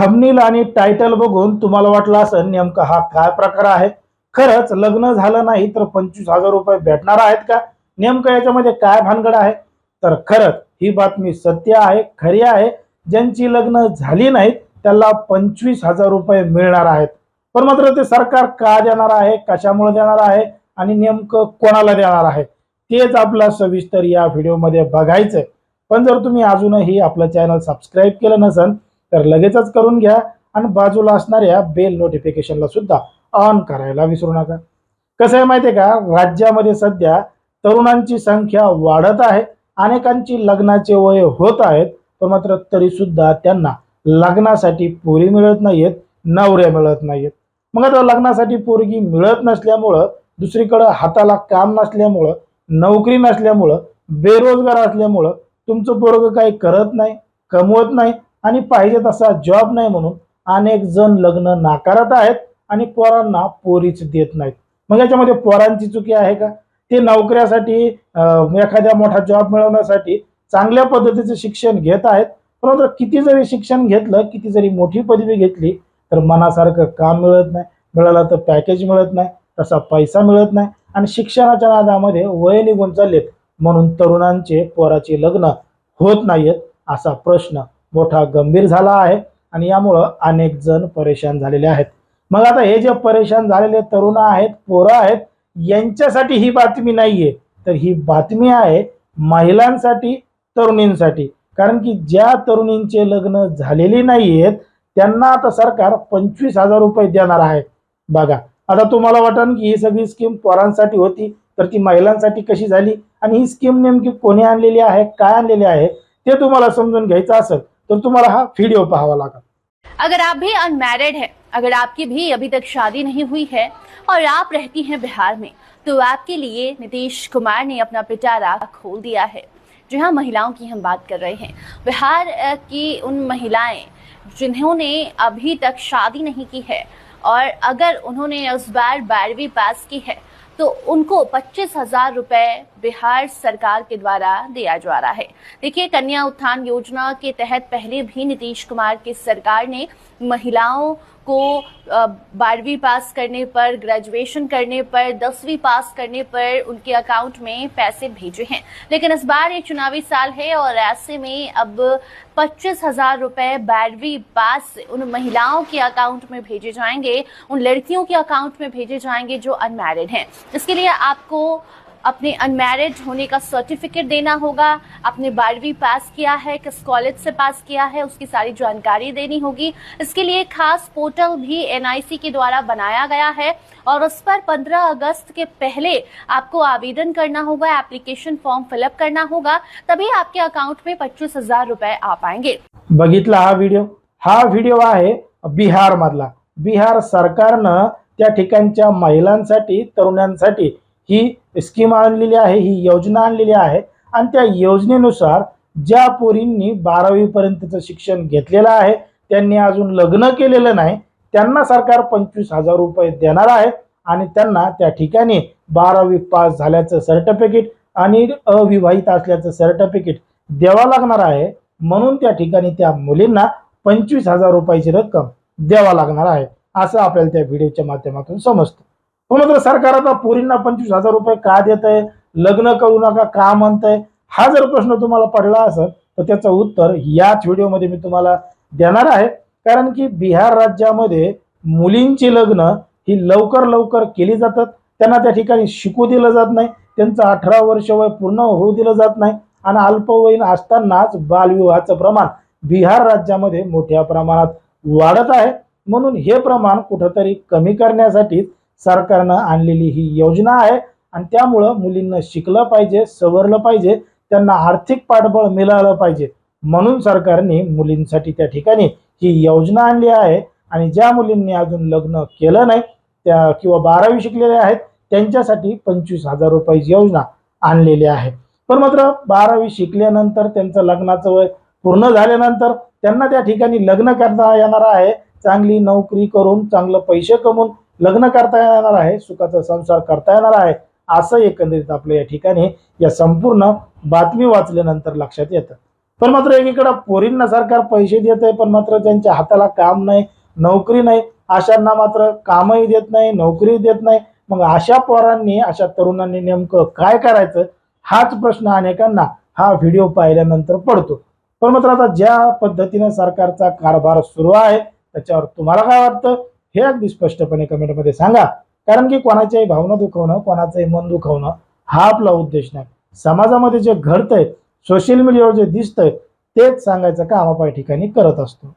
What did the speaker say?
थंबनील आणि टायटल बघून तुम्हाला वाटलं असं नेमका हा काय प्रकार आहे? खरंच लग्न झालं नाही तर पंचवीस हजार रुपये भेटणार आहेत का? नेमकं याच्यामध्ये काय भानगड आहे? तर खरंच ही बातमी सत्य आहे खरी आहे. ज्यांची लग्न झाली नाहीत त्याला पंचवीस हजार रुपये मिळणार आहेत. पण मात्र ते सरकार का देणार आहे? कशामुळे देणार आहे? आणि नेमकं कोणाला देणार आहे? तेच आपला सविस्तर या व्हिडिओमध्ये बघायचंय. पण जर तुम्ही अजूनही आपलं चॅनल सबस्क्राईब केलं नसेल तर लगेचच करून घ्या आणि बाजूला असणाऱ्या बेल नोटिफिकेशनला सुद्धा ऑन करायला विसरू नका. कसं आहे माहितीये का? राज्यामध्ये सध्या तरुणांची संख्या वाढत आहे. अनेकांची लग्नाचे वय होत आहेत पण मात्र तरी सुद्धा त्यांना लग्नासाठी पोरी मिळत नाहीयेत नवऱ्या मिळत नाहीयेत. मग आता लग्नासाठी पोरगी मिळत नसल्यामुळं दुसरीकडं हाताला काम नसल्यामुळं नोकरी नसल्यामुळं बेरोजगार असल्यामुळं तुमचं पोरग काही करत नाही कमवत नाही आणि पाहिजे तसा जॉब नाही म्हणून अनेक जण लग्न नाकारत आहेत आणि पोरांना पोरीच देत नाहीत. मग याच्यामध्ये पोरांची चुकी आहे का? ते नोकऱ्यासाठी एखाद्या मोठा जॉब मिळवण्यासाठी चांगल्या पद्धतीचं शिक्षण घेत आहेत. परंतु किती जरी शिक्षण घेतलं किती जरी मोठी पदवी घेतली तर मनासारखं काम मिळत नाही. मिळालं तर पॅकेज मिळत नाही तसा पैसा मिळत नाही आणि शिक्षणाच्या नादामध्ये वय निघून चाललेत. म्हणून तरुणांचे पोराचे लग्न होत नाहीयेत असा प्रश्न मोठा गंभीर झाला आहे आणि यामुळं अनेक जण परेशान झालेले आहेत. मग आता हे जे परेशान झालेले तरुण आहेत पोरं आहेत यांच्यासाठी ही बातमी नाहीये. तर ही बातमी आहे महिलांसाठी तरुणींसाठी. कारण की ज्या तरुणींचे लग्न झालेली नाहीयेत त्यांना आता सरकार पंचवीस हजार रुपये देणार आहे. बघा आता तुम्हाला वाटन की ही सगळी स्कीम पोरांसाठी होती तर ती महिलांसाठी कशी झाली? आणि ही स्कीम नेमकी कोणी आणलेली आहे काय आणलेली आहे? ते तुम्हाला समजून घ्यायचं असेल. तर तुम्हाला हा व्हिडिओ पाहावा लागेल अगर आप भी अनमैरिड हैं, अगर आपकी भी अभी तक शादी नहीं हुई है, और आप रहती हैं बिहार में तो आपके लिए नीतीश कुमार ने अपना पिटारा खोल दिया है। जी हाँ महिलाओं की हम बात कर रहे हैं। बिहार की उन महिलाएँ जिन्होंने अभी तक शादी नहीं की है, और अगर उन्होंने इस बार बारहवीं पास की है तो उनको पच्चीस हज़ार रुपए बिहार सरकार के द्वारा दिया जा रहा है। देखिए, कन्या उत्थान योजना के तहत पहले भी नीतीश कुमार की सरकार ने महिलाओं को बारहवीं पास करने पर, ग्रेजुएशन करने पर, दसवीं पास करने पर उनके अकाउंट में पैसे भेजे हैं। लेकिन इस बार ये चुनावी साल है और ऐसे में अब पच्चीस हज़ार रुपए बारहवीं पास उन महिलाओं के अकाउंट में भेजे जाएँगे, उन लड़कियों के अकाउंट में भेजे जाएँगे जो अनमैरिड हैं। इसके लिए आपको अपने अनमैरिड होने का सर्टिफिकेट देना होगा, आपने बारहवीं पास किया है, किस कॉलेज से पास किया है, उसकी सारी जानकारी देनी होगी। इसके लिए खास पोर्टल भी एनआईसी के द्वारा बनाया गया है और उस पर 15 अगस्त के पहले आपको आवेदन करना होगा एप्लीकेशन फॉर्म फिलअप करना होगा, तभी आपके अकाउंट में पच्चीस हज़ार रुपए आ पाएँगे। बघितला हा व्हिडिओ हा व्हिडिओ आहे बिहार मधला बिहार ठिकाणच्या महिलांसाठी, तरुणांसाठी ही स्कीम आणलेली आहे ही योजना आणलेली आहे. आणि त्या योजनेनुसार ज्या पोरींनी बारावीपर्यंतचं शिक्षण घेतलेलं आहे त्यांनी अजून लग्न केलेलं नाही त्यांना सरकार पंचवीस हजार रुपये देणार आहे आणि त्यांना त्या ठिकाणी बारावी पास झाल्याचं सर्टिफिकेट आणि अविवाहित असल्याचं सर्टिफिकेट द्यावं लागणार आहे. म्हणून त्या ठिकाणी त्या मुलींना पंचवीस हजार रुपयाची रक्कम द्यावा लागणार आहे. असं आपल्याला त्या व्हिडिओच्या माध्यमातून समजतं. पण मात्र सरकार आता पोरींना पंचवीस हजार रुपये का देत आहे लग्न करू नका का म्हणतंय? हा जर प्रश्न तुम्हाला पडला असेल तर त्याचं उत्तर याच व्हिडिओमध्ये मी तुम्हाला देणार आहे. कारण की बिहार राज्यामध्ये मुलींची लग्न ही लवकर लवकर केली जातात. त्यांना त्या ठिकाणी शिकू दिलं जात नाही. त्यांचं अठरा वर्ष वय पूर्ण होऊ दिलं जात नाही. आणि अल्पवयीन असतानाच बालविवाहाचं प्रमाण बिहार राज्यामध्ये मोठ्या प्रमाणात वाढत आहे. म्हणून हे प्रमाण कुठंतरी कमी करण्यासाठी सरकारनं आणलेली ही योजना आहे. आणि त्यामुळं मुलींना शिकलं पाहिजे सवरलं पाहिजे त्यांना आर्थिक पाठबळ मिळालं पाहिजे. म्हणून सरकारने मुलींसाठी त्या ठिकाणी ही योजना आणली आहे. आणि ज्या मुलींनी अजून लग्न केलं नाही त्या किंवा बारावी शिकलेल्या आहेत त्यांच्यासाठी पंचवीस हजार रुपयाची योजना आणलेली आहे. पण मात्र बारावी शिकल्यानंतर त्यांचं लग्नाचं वय पूर्ण झाल्यानंतर त्यांना त्या ठिकाणी लग्न करता येणार आहे. चांगली नोकरी करून चांगलं पैसे कमवून लग्न करता येणार आहे सुखाचा संसार करता येणार आहे असं एकंदरीत आपल्या या ठिकाणी या संपूर्ण बातमी वाचल्यानंतर लक्षात येतं. पण मात्र एकीकडं पोरींना सरकार पैसे देत आहे पण मात्र त्यांच्या हाताला काम नाही नोकरी नाही अशांना मात्र कामही देत नाही नोकरी देत नाही. मग अशा पोरांनी अशा तरुणांनी नेमकं काय करायचं? हाच प्रश्न अनेकांना हा व्हिडिओ पाहिल्यानंतर पडतो. पण मात्र आता ज्या पद्धतीने सरकारचा कारभार सुरू आहे त्याच्यावर तुम्हाला काय वाटतं? हे अगदी स्पष्टपणे कमेंटमध्ये सांगा. कारण की कोणाच्याही भावना दुखवणं कोणाचंही मन दुखवणं हा आपला उद्देश नाही. समाजामध्ये जे घडतंय सोशल मीडियावर जे दिसतंय तेच सांगायचं काम आपण या ठिकाणी करत असतो.